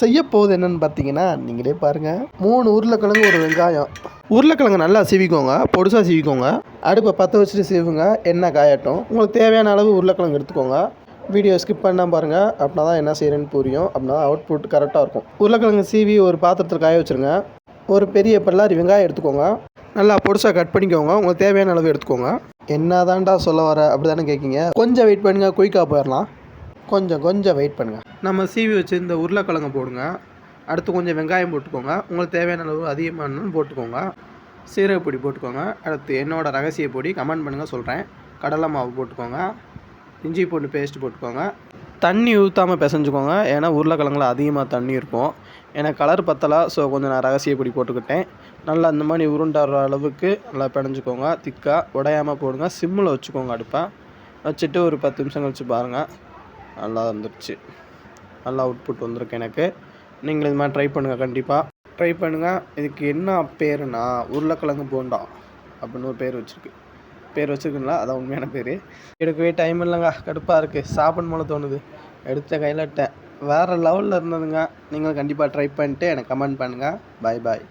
செய்ய போகுது என்னன்னு பார்த்தீங்கன்னா நீங்களே பாருங்கள் மூணு உருளைக்கிழங்கு ஒரு வெங்காயம். உருளைக்கிழங்கு நல்லா சீவிக்கோங்க பொடுசாக சீவிக்கோங்க. அடுப்பை பற்ற வச்சுட்டு சீவுங்க எண்ணெய் காயட்டும். உங்களுக்கு தேவையான அளவு உருளைக்கிழங்கு எடுத்துக்கோங்க. வீடியோ ஸ்கிப் பண்ணால் பாருங்கள் அப்படின்னா தான் என்ன செய்கிறேன்னு புரியும். அப்படின்னா அவுட்புட் கரெக்டாக இருக்கும். உருளைக்கிழங்கு சீவி ஒரு பாத்திரத்தில் காய வச்சுருங்க. ஒரு பெரிய பல்லாரி வெங்காயம் எடுத்துக்கோங்க. நல்லா பொடுசாக கட் பண்ணிக்கோங்க. உங்களுக்கு தேவையான அளவு எடுத்துக்கோங்க. என்னதான்டா சொல்ல வர? அப்படி தானே கேட்கிங்க கொஞ்சம் வெயிட் பண்ணுங்க குயிக்காக போயிடலாம். கொஞ்சம் கொஞ்சம் வெயிட் பண்ணுங்கள் நம்ம சீவி வச்சுருந்த உருளைக்கிழங்க போடுங்க. அடுத்து கொஞ்சம் வெங்காயம் போட்டுக்கோங்க. உங்களுக்கு தேவையான அளவு அதிகமானு போட்டுக்கோங்க. சீரகப்பொடி போட்டுக்கோங்க. அடுத்து என்னோட ரகசிய பொடி கமெண்ட் பண்ணுங்கள் சொல்கிறேன் கடலை மாவு போட்டுக்கோங்க. இஞ்சி பூண்டு பேஸ்ட் போட்டுக்கோங்க. தண்ணி ஊற்றாமல் பிசைஞ்சுக்கோங்க. ஏன்னா உருளைக்கிழங்குல அதிகமாக தண்ணி இருக்கும். ஏன்னா கலர் பத்தலை ஸோ கொஞ்சம் நான் ரகசிய பொடி போட்டுக்கிட்டேன். நல்லா அந்த மாதிரி உருண்டாடுற அளவுக்கு நல்லா பிணைஞ்சிக்கோங்க. திக்காக உடையாமல் போடுங்க. சிம்மில் வச்சுக்கோங்க அடுப்பை. வச்சுட்டு ஒரு பத்து நிமிஷம் கழிச்சு பாருங்கள் நல்லா வந்துடுச்சு நல்லா அவுட்புட் வந்திருக்கு எனக்கு. நீங்கள் இது மாதிரி ட்ரை பண்ணுங்கள் கண்டிப்பாக ட்ரை பண்ணுங்கள் இதுக்கு என்ன பேருனா உருளைக்கிழங்கு போண்டா அப்படின்னு ஒரு பேர் வச்சுருக்கு. பேர் வச்சுருக்குங்களா? அதான் உண்மையான பேர். எடுக்கவே டைம் இல்லைங்க. கடுப்பாக இருக்குது சாப்பிடணும் போல தோணுது. எடுத்த கையில் வேறு லெவலில் இருந்ததுங்க. நீங்களும் கண்டிப்பாக ட்ரை பண்ணிட்டு எனக்கு கமெண்ட் பண்ணுங்கள் பாய் பாய்